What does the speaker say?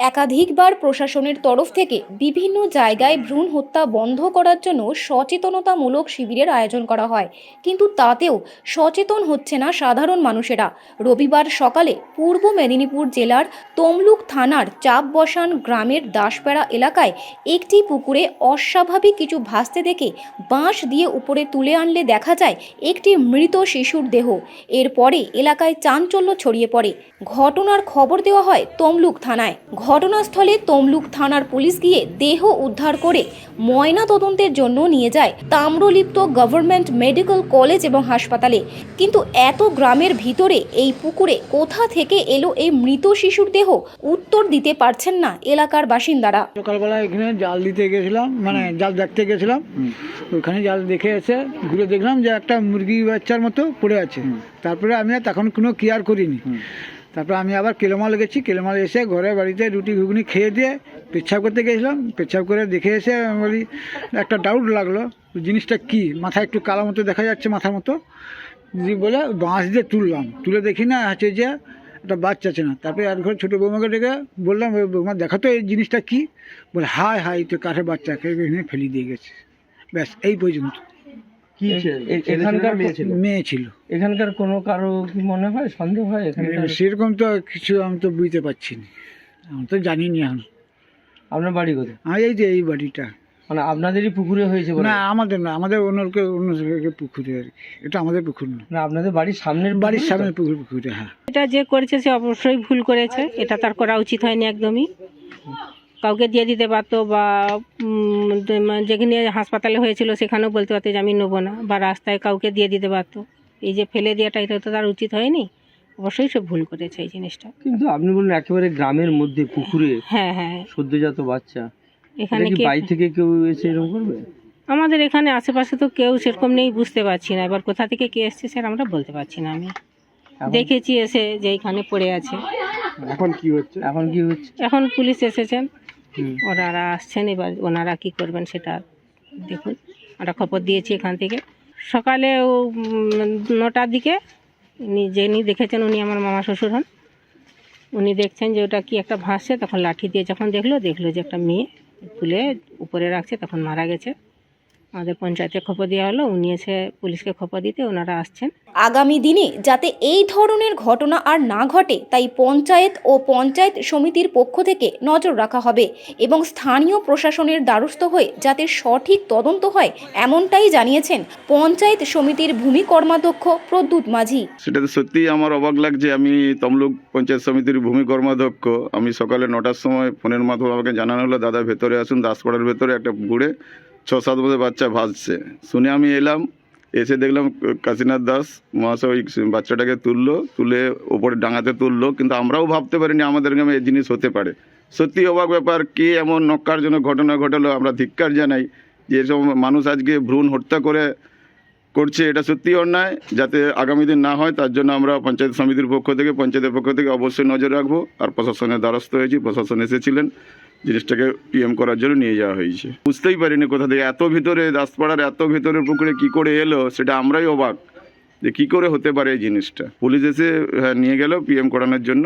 একাধিকবার প্রশাসনের তরফ থেকে বিভিন্ন জায়গায় ভ্রূণ হত্যা বন্ধ করার জন্য সচেতনতামূলক শিবিরের আয়োজন করা হয়। কিন্তু তাতেও সচেতন হচ্ছে না সাধারণ মানুষেরা। রবিবার সকালে পূর্ব মেদিনীপুর জেলার তমলুক থানার চাপ বসান গ্রামের দাসপাড়া এলাকায় একটি পুকুরে অস্বাভাবিক কিছু ভাসতে দেখে বাঁশ দিয়ে উপরে তুলে আনলে দেখা যায় একটি মৃত শিশুর দেহ। এরপরে এলাকায় চাঞ্চল্য ছড়িয়ে পড়ে। ঘটনার খবর দেওয়া হয় তমলুক থানায়। ঘটনাস্থলে তমলুক থানার পুলিশ গিয়ে দেহ উদ্ধার করে ময়না তদন্তের জন্য নিয়ে যায়। তাম্রলিপ্ত গভর্নমেন্ট মেডিকেল কলেজ এবং হাসপাতালে। কিন্তু এত গ্রামের ভিতরে এই পুকুরে কোথা থেকে এলো এই মৃত শিশুর দেহ? উত্তর দিতে পারছেন না এলাকার বাসিন্দারা। সকালবেলা এখানে জাল দিতে গেছিলাম মানে জাল দেখতে গেছিলাম। ওখানে জাল দেখে এসে ঘুরে দেখলাম যে একটা মুরগি বাচ্চার মতো পড়ে আছে। তারপরে আমি আর তখন কোনো কেয়ার করিনি। তারপরে আমি আবার কেলোমাল গেছি, কেলোমাল এসে ঘরে বাড়িতে রুটি ঘুগনি খেয়ে দিয়ে পেচ্ছাপ করতে গেছিলাম। পেচ্ছাপ করে দেখে এসে বলি, একটা ডাউট লাগল, জিনিসটা কি? মাথায় একটু কালো মতো দেখা যাচ্ছে মাথার মতো। বলে বাঁশ দিয়ে তুললাম। তুলে দেখি না, হচ্ছে যে একটা বাচ্চা আছে না। তারপরে আর ঘরে ছোটো বৌমাকে ডেকে বললাম বৌমা, দেখো তো এই জিনিসটা কি? বলে, হায় হায় তো কাঠের বাচ্চাকে এখানে ফেলে দিয়ে গেছে ব্যাস, এই পর্যন্ত। কি এখানকার মেয়ে ছিল? এখানকার কোনো কারও কি মনে হয়? সন্দেহ হয় এখানকার? সেরকম তো কিছু আমি তো বুঝতে পারছি না। আমি তো জানি না এখন। আপনার বাড়ি কোথায়? আর এই যে এই বাড়িটা। মানে আপনাদেরই পুকুরে হয়েছে না আমাদের না আমাদের অন্যকে অন্য জায়গায় পুকুরে আর কি। এটা আমাদের পুকুর না। না আপনাদের বাড়ির সামনের বাড়ির সামনে পুকুর পুকুরে হ্যাঁ। এটা যে করেছে সে অবশ্যই ভুল করেছে। এটা তার করা উচিত হয়নি একদমই। কাউকে দিয়ে দিতে পারতো বা যেখানে হাসপাতালে হয়েছিল সেখানেও বলতে পারতো যে আমি নেব না বা রাস্তায় কাউকে দিয়ে দিতে পারতো। এই যে ফেলে দেওয়াটা এটা তো তার উচিত হয়নি। অবশ্যই সে ভুল করেছে এই জিনিসটা। কিন্তু আপনি বলুন একেবারে গ্রামের মধ্যে পুকুরে হ্যাঁ হ্যাঁ। সদ্যজাত বাচ্চা এখানে কি বাড়ি থেকে কেউ এসে এরকম করবে? আমাদের এখানে আশেপাশে তো কেউ সেরকম নেই বুঝতে পারছি না। এবার কোথা থেকে কে এসছে স্যার আমরা বলতে পারছি না আমি। দেখেছি এসে যে এখানে পড়ে আছে। এখন কি হচ্ছে? এখন কি হচ্ছে? এখন পুলিশ এসেছেন ওনারা আসছেন এবার ওনারা কি করবেন সেটা দেখুন। আমরা খবর দিয়েছি এখান থেকে। সকালে ও নটার দিকে উনি যিনি দেখেছেন উনি আমার মামা শ্বশুর হন। উনি দেখছেন যে ওটা কি একটা ভাসছে তখন লাঠি দিয়ে যখন দেখল দেখল যে একটা মেয়ে তুলে উপরে রাখছে তখন মারা গেছে। আমাদের পঞ্চায়েতে খবর দেওয়া হলো উনি এসে পুলিশকে খবর দিতে ওনারা আসছেন। আগামী দিনে যাতে এই ধরনের ঘটনা আর না ঘটে তাই পঞ্চায়েত ও পঞ্চায়েত সমিতির পক্ষ থেকে নজর রাখা হবে এবং স্থানীয় প্রশাসনের দ্বারস্থ হয়ে যাতে সঠিক তদন্ত হয় এমনটাই জানিয়েছেন পঞ্চায়েত সমিতির ভূমি কর্মাধ্যক্ষ প্রদ্যুৎ মাঝি। সেটা তো সত্যিই আমার অবাক লাগছে আমি তমলুক পঞ্চায়েত সমিতির ভূমি কর্মাধ্যক্ষ আমি সকালে নটার সময় ফোনের মাধ্যমে আমাকে জানানো হলো দাদা ভেতরে আসুন দাসপাড়ার ভেতরে একটা পুকুরে ছ সাত বছর বাচ্চা ভাসছে। শুনে আমি এলাম, এসে দেখলাম কাশীনাথ দাস মহাশয় ওই বাচ্চাটাকে তুললো, তুলে ওপরে ডাঙাতে তুললো, কিন্তু আমরাও ভাবতে পারিনি আমাদের গ্রামে এই জিনিস হতে পারে। সত্যি অবাক ব্যাপার, কে এমন নক্কারজনক ঘটনা ঘটালো, আমরা ধিক্কার জানাই যে এসব মানুষ আজকে ভ্রূণ হত্যা করে করছে, এটা সত্যি অন্যায়। যাতে আগামী দিন না হয়, তার জন্য আমরা পঞ্চায়েত সমিতির পক্ষ থেকে, পঞ্চায়েতের পক্ষ থেকে অবশ্যই নজর রাখব। আর প্রশাসনের দ্বারস্থ হয়েছি, প্রশাসন এসেছিলেন। জিনিসটাকে পিএম করার জন্য নিয়ে যাওয়া হয়েছে। বুঝতেই পারিনি কোথা থেকে এত ভিতরে দাসপাড়ার এত ভিতরে পুকুরে কি করে এলো সেটা আমরাই অবাক যে কি করে হতে পারে এই জিনিসটা। পুলিশ এসে হ্যাঁ, নিয়ে গেল পিএম করানোর জন্য।